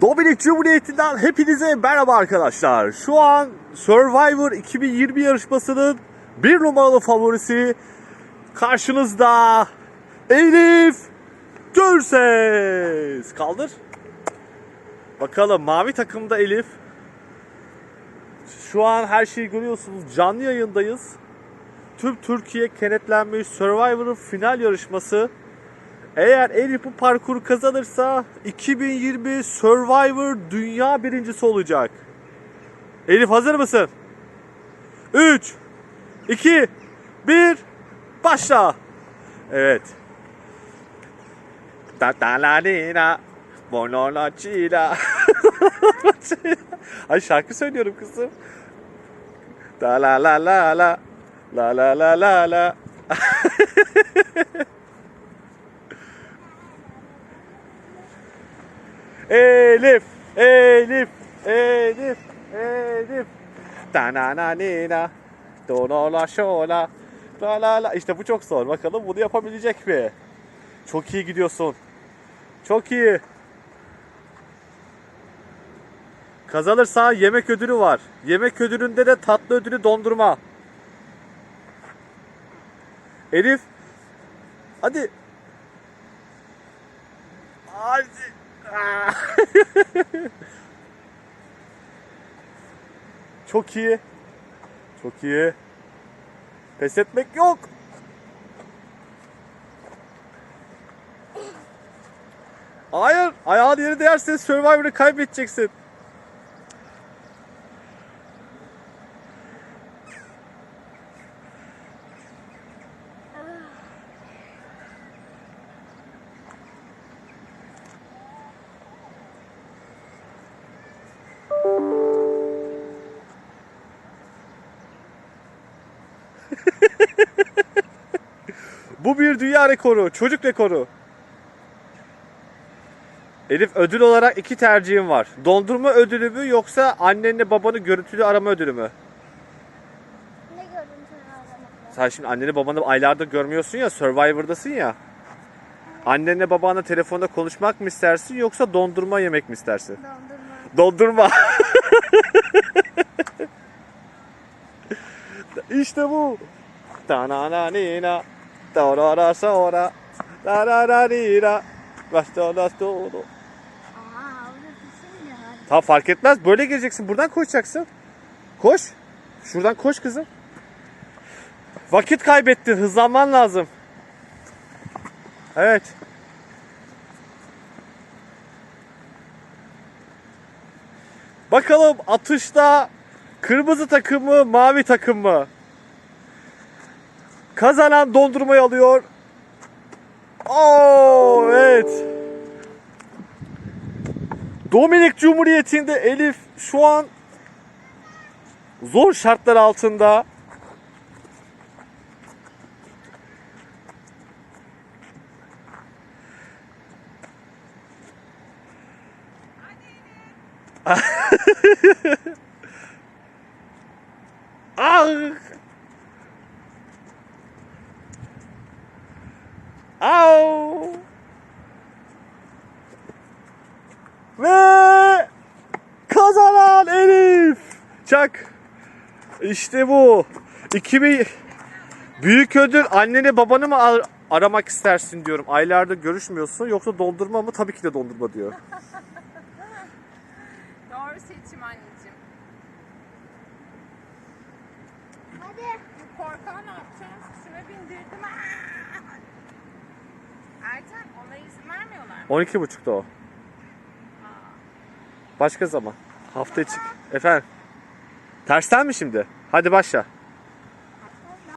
Dominik Cumhuriyeti'nden hepinize merhaba arkadaşlar. Şu an Survivor 2020 yarışmasının bir numaralı favorisi karşınızda Elif Gürses. Kaldır. Bakalım mavi takımda Elif. Şu an her şeyi görüyorsunuz. Canlı yayındayız. Tüm Türkiye kenetlenmiş Survivor'ın final yarışması. Eğer Elif bu parkuru kazanırsa 2020 Survivor dünya birincisi olacak. Elif hazır mısın? 3 2 1 başla. Evet. Da da la li la Bonola çila. Ay şarkı söylüyorum kızım. Da la la la la La la la la la Elif, Elif, Elif, Elif. Danananina, donola şola, la la la. İşte bu çok zor. Bakalım bunu yapabilecek mi? Çok iyi gidiyorsun. Çok iyi. Kazanırsa yemek ödülü var. Yemek ödülünde de tatlı ödülü dondurma. Elif. Hadi. Ah. Çok iyi. Çok iyi. Pes etmek yok. Hayır. Ayağın yeri değerse Survivor'ı kaybedeceksin. Bu bir dünya rekoru. Çocuk rekoru. Elif ödül olarak iki tercihim var. Dondurma ödülü mü yoksa annenle babanı görüntülü arama ödülü mü? Ne gördün sen aramakla? Sen şimdi anneni babanı aylardır görmüyorsun ya Survivor'dasın ya. Annenle babanla telefonda konuşmak mı istersin yoksa dondurma yemek mi istersin? Dondurma. Dondurma. işte bu. Tanananina. Torara sonra. Tarararira. Bastona stolo. Aa orası şey ya. Tamam fark etmez. Böyle gireceksin. Buradan koşacaksın. Koş. Şuradan koş kızım. Vakit kaybettin. Hızlanman lazım. Evet. Bakalım atışta kırmızı takım mı, mavi takım mı? Kazanan dondurmayı alıyor. Oo, evet. Dominik Cumhuriyeti'nde Elif şu an zor şartlar altında. ah! Au! Ve kazanan Elif. Çak. İşte bu. 2000 Büyük ödül anneni babanı mı ar- aramak istersin diyorum. Aylarda görüşmüyorsun yoksa dondurma mı? Tabii ki de dondurma diyor. Doğru seçim anneciğim. Hadi. Bu korkağı ne yapacağız? Şuna bindirdim. Aa! Erten ona izin vermiyorlar. 12.30'da o. Başka zaman. Hafta içi. Efendim. Tersten mi şimdi? Hadi başla.